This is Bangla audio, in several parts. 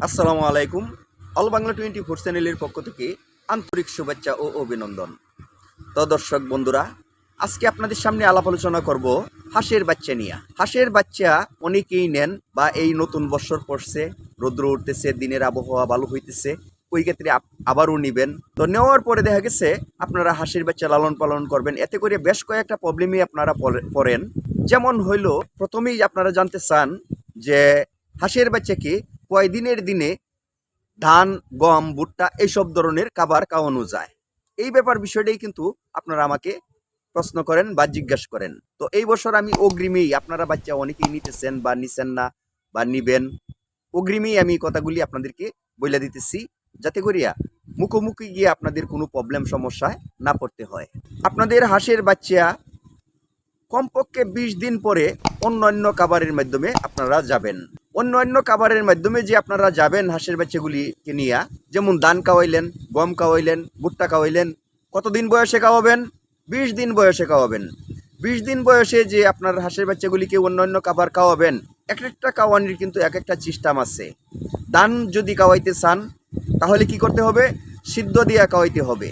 আসসালামু আলাইকুম। অল বাংলা টোয়েন্টি ফোর চ্যানেলের পক্ষ থেকে আন্তরিক শুভেচ্ছা ও অভিনন্দন। তো দর্শক বন্ধুরা, আজকে আপনাদের সামনে আলাপ আলোচনা করব হাঁসের বাচ্চা নিয়ে। হাঁসের বাচ্চা অনেকেই নেন বা এই নতুন বছর পড়ছে, রৌদ্র উঠতেছে, দিনের আবহাওয়া ভালো হইতেছে, ওই ক্ষেত্রে আবারও নিবেন। তো নেওয়ার পরে দেখা গেছে, আপনারা হাঁসের বাচ্চা লালন পালন করবেন। এতে করে বেশ কয়েকটা প্রবলেমই আপনারা পড়ে- পড়েন। যেমন হইল, প্রথমেই আপনারা জানতে চান যে হাঁসের বাচ্চাকে কয়দিনের দিনে ধান, গম, ভুট্টা এইসব ধরনের খাবার খাওয়ানো যায়? এই ব্যাপার বিষয়টাই কিন্তু আপনারা আমাকে প্রশ্ন করেন বা জিজ্ঞাসা করেন। তো এই বছর আমি অগ্রিমেই, আপনারা বাচ্চা অনেকেই নিতেছেন বা নিছেন না বা নিবেন, অগ্রিমেই আমি কথাগুলি আপনাদেরকে বলে দিতেছি, যাতে করিয়া মুখোমুখি গিয়ে আপনাদের কোনো প্রবলেম সমস্যায় না পড়তে হয়। আপনাদের হাঁসের বাচ্চা কমপক্ষে বিশ দিন পরে অন্যান্য খাবারের মাধ্যমে আপনারা যাবেন। অন্যান্য খাবারের মাধ্যমে যে আপনারা যাবেন হাঁসের বাচ্চাগুলিকে নিয়ে, যেমন ধান খাওয়াইলেন, গম খাওয়াইলেন, ভুট্টা খাওয়াইলেন, কতদিন বয়সে খাওয়াবেন? বিশ দিন বয়সে খাওয়াবেন। বিশ দিন বয়সে যে আপনার হাঁসের বাচ্চাগুলিকে অন্য অন্য খাবার খাওয়াবেন, এক একটা খাওয়ানির কিন্তু এক একটা সিস্টেম আছে। ধান যদি খাওয়াইতে চান, তাহলে কি করতে হবে? সিদ্ধ দিয়া খাওয়াইতে হবে।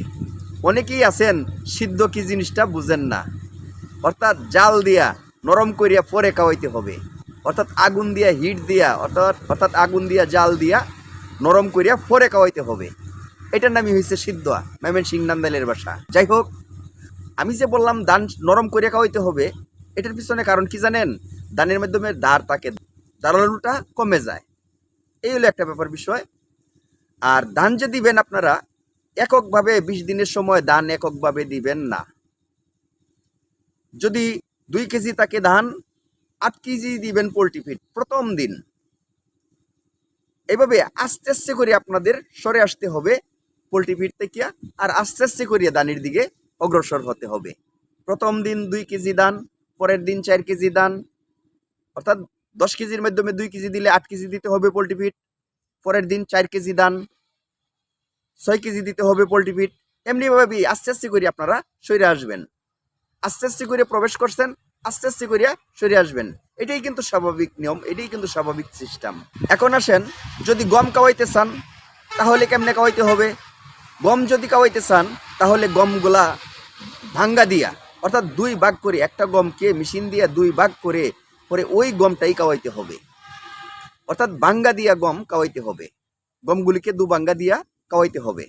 অনেকেই আছেন, সিদ্ধ কি জিনিসটা বুঝেন না। অর্থাৎ জাল দিয়া নরম করিয়া পরে খাওয়াইতে হবে। অর্থাৎ আগুন দিয়া হিট দিয়া, অর্থাৎ অর্থাৎ আগুন দিয়া জাল দিয়া নরম করিয়া পরে খাওয়াইতে হবে। এটার নামই হয়েছে সিদ্ধ মেমেন সিং নান্দালের বাসা। যাই হোক, আমি যে বললাম দান নরম করিয়া খাওয়াইতে হবে, এটার পিছনে কারণ কি জানেন? দানের মাধ্যমে দাঁড় তাকে দাঁড়ানোটা কমে যায়। এই হলো একটা ব্যাপার বিষয়। আর ধান যে দিবেন আপনারা, এককভাবে বিশ দিনের সময় দান এককভাবে দিবেন না। যদি দুই কেজি তাকে ধান আট কেজি দিবেন পোলট্রি ফিড প্রথম দিন। এভাবে আস্তে আস্তে করে আপনাদের সরে আসতে হবে পোলট্রি ফিড থেকে আর আস্তে আস্তে করে দানের দিকে অগ্রসর হতে হবে। প্রথম দিন দুই কেজি দান, পরের দিন চার কেজি দান, অর্থাৎ দশ কেজির মাধ্যমে দুই কেজি দিলে আট কেজি দিতে হবে পোলট্রি ফিড পরের দিন চার কেজি দান, ছয় কেজি দিতে হবে পোলট্রি ফিড এমনিভাবে আস্তে আস্তে করে আপনারা সরে আসবেন। আস্তে আস্তে করে প্রবেশ করছেন আস্তে আস্তে করিয়া সরে আসবেন। এটাই কিন্তু স্বাভাবিক নিয়ম, এটাই কিন্তু স্বাভাবিক সিস্টেম এখন আসেন, যদি গম কাওয়াইতে চান, তাহলে কেমনে কাওয়াইতে হবে? গম যদি কাওয়াইতে চান, তাহলে গমগুলা ভাঙ্গা দিয়া, অর্থাৎ দুই ভাগ করে একটা গমকে মেশিন দিয়া দুই ভাগ করে, পরে ওই গমটাই কাওয়াইতে হবে। অর্থাৎ ভাঙ্গা দিয়া গম কাওয়াইতে হবে। গমগুলিকে দু ভাঙ্গা দিয়া কাওয়াইতে হবে।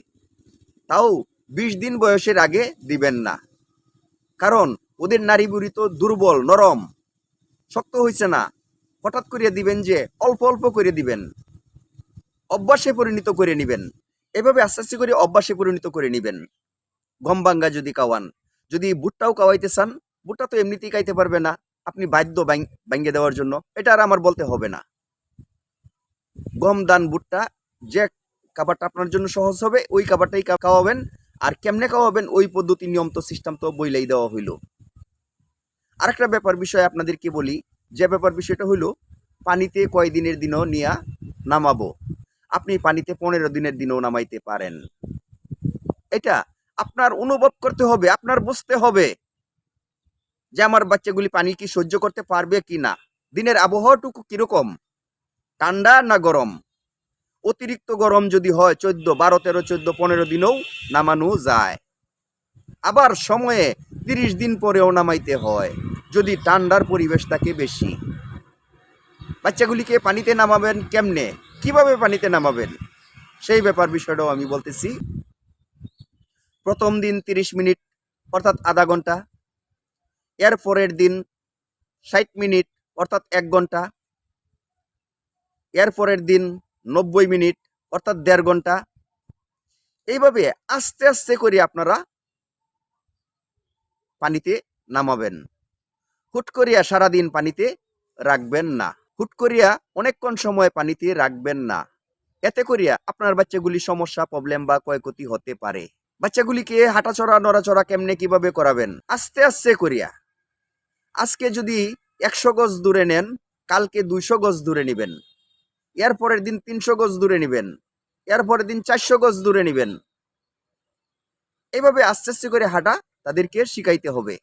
তাও বিশ দিন বয়সের আগে দিবেন না। কারণ ওদের নারী বুড়ি তো দুর্বল, নরম, শক্ত হয়েছে না। হঠাৎ করে দিবেন যে অল্প অল্প করে দিবেন, অভ্যাসে পরিণত করে নিবেন। এভাবে আস্তে আস্তে করে অভ্যাসে পরিণত করে নিবেন। গম বাঙ্গা যদি কাওয়ান, যদি ভুট্টাও কাওয়াইতে চান, ভুট্টা তো এমনিতেই খাইতে পারবে না। আপনি বাধ্য ভাঙ্গে দেওয়ার জন্য, এটা আর আমার বলতে হবে না। গম দান ভুট্টা, যে খাবারটা আপনার জন্য সহজ হবে, ওই খাবারটাই খাওয়াবেন। আর কেমনে খাওয়াবেন, ওই পদ্ধতি নিয়ম তো সিস্টেম তো বইলাই দেওয়া হইল। আরেকটা ব্যাপার বিষয় আপনাদেরকে বলি, যে ব্যাপার বিষয়টা হইল, পানিতে কয় দিনের দিনও নিয়া নামাবো। আপনি পানিতে পনেরো দিনের দিনও নামাইতে পারেন। এটা আপনার অনুভব করতে হবে, আপনার বুঝতে হবে যে আমার বাচ্চাগুলি পানি কি সহ্য করতে পারবে কি না। দিনের আবহাওয়াটুকু কীরকম? ঠান্ডা না গরম? অতিরিক্ত গরম যদি হয়, চোদ্দ, বারো, তেরো, চোদ্দ, পনেরো দিনেও নামানো যায়। আবার সময়ে তিরিশ দিন পরেও নামাইতে হয়, যদি ঠান্ডার পরিবেশ থাকে বেশি। বাচ্চাগুলিকে পানিতে নামাবেন কেমনে? কীভাবে পানিতে নামাবেন? সেই ব্যাপার বিষয়টাও আমি বলতেছি। প্রথম দিন তিরিশ মিনিট, অর্থাৎ আধা ঘণ্টা। এর পরের দিন ষাট মিনিট, অর্থাৎ এক ঘণ্টা। এর পরের দিন নব্বই মিনিট, অর্থাৎ দেড় ঘণ্টা। এইভাবে আস্তে আস্তে করে আপনারা পানিতে নামাবেন। হুট করিয়া সারাদিন পানিতে রাখবেন না। হুট করিয়া অনেকক্ষণ সময় পানিতে রাখবেন না। এতে করিয়া আপনার বাচ্চাগুলি সমস্যা প্রবলেম বা ক্ষয়ক্ষতি হতে পারে। বাচ্চাগুলিকে হাঁটাচড়া নড়াচড়া কেমনে কীভাবে করাবেন? আস্তে আস্তে করিয়া। আজকে যদি একশো গজ দূরে নেন, কালকে দুইশো গজ দূরে নেবেন। এর পরের দিন তিনশো গজ দূরে নেবেন। এর পরের দিন চারশো গজ দূরে নেবেন। এইভাবে আস্তে আস্তে করে হাঁটা তাদেরকে শিখাইতে হবে।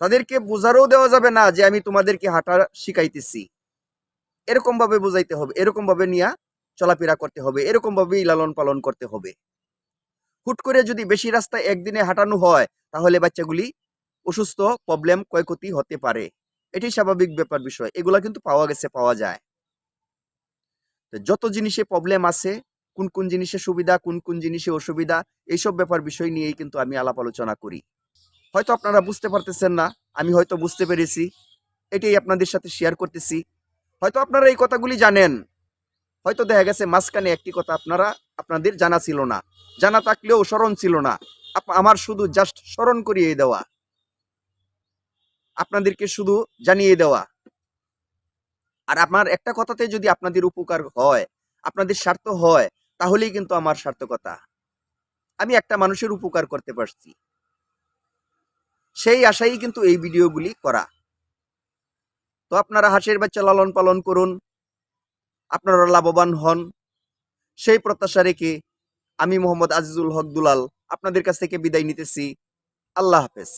তাদেরকে বোঝারও দেওয়া যাবে না যে আমি তোমাদেরকে হাঁটা শিখাইতেছি। এরকম ভাবে বুঝাইতে হবে এরকম ভাবে নিয়ে চলাফেরা করতে হবে এরকম ভাবেই লালন পালন করতে হবে। হুট করে যদি বেশি রাস্তা একদিনে হাঁটানো হয়, তাহলে বাচ্চাগুলি অসুস্থ, প্রবলেম, ক্ষয়ক্ষতি হতে পারে। এটি স্বাভাবিক ব্যাপার বিষয়, এগুলা কিন্তু পাওয়া গেছে, পাওয়া যায়। যত জিনিসে প্রবলেম আছে কোন কোন জিনিসে সুবিধা, কোন কোন জিনিসে অসুবিধা, এইসব ব্যাপার বিষয় নিয়েই কিন্তু আমি আলাপ আলোচনা করি। হয়তো আপনারা বুঝতে পারতেছেন না, আমি হয়তো বুঝতে পেরেছি, এটাই আপনাদের সাথে শেয়ার করতেছি। হয়তো আপনারা এই কথাগুলি জানেন, হয়তো দেখা গেছে মাঝখানে একটি কথা আপনারা, আপনাদের জানা ছিল না। জানা থাকলেও স্মরণ ছিল না। আমার শুধু জাস্ট স্মরণ করিয়ে দেওয়া। আপনাদেরকে শুধু জানিয়ে দেওয়া। আর আমার একটা কথাতে যদি আপনাদের উপকার হয়, আপনাদের স্বার্থ হয় তাহলেই কিন্তু আমার সার্থকতা। আমি একটা মানুষের উপকার করতে পারছি। সেই আশাই কিন্তু এই ভিডিওগুলি করা। তো আপনারা হাঁসের বাচ্চা লালন পালন করুন। আপনারা লাভবান হন। সেই প্রত্যাশা রেখে আমি মোহাম্মদ আজিজুল হক দুলাল আপনাদের কাছ থেকে বিদায় নিতেছি। আল্লাহ হাফেজ।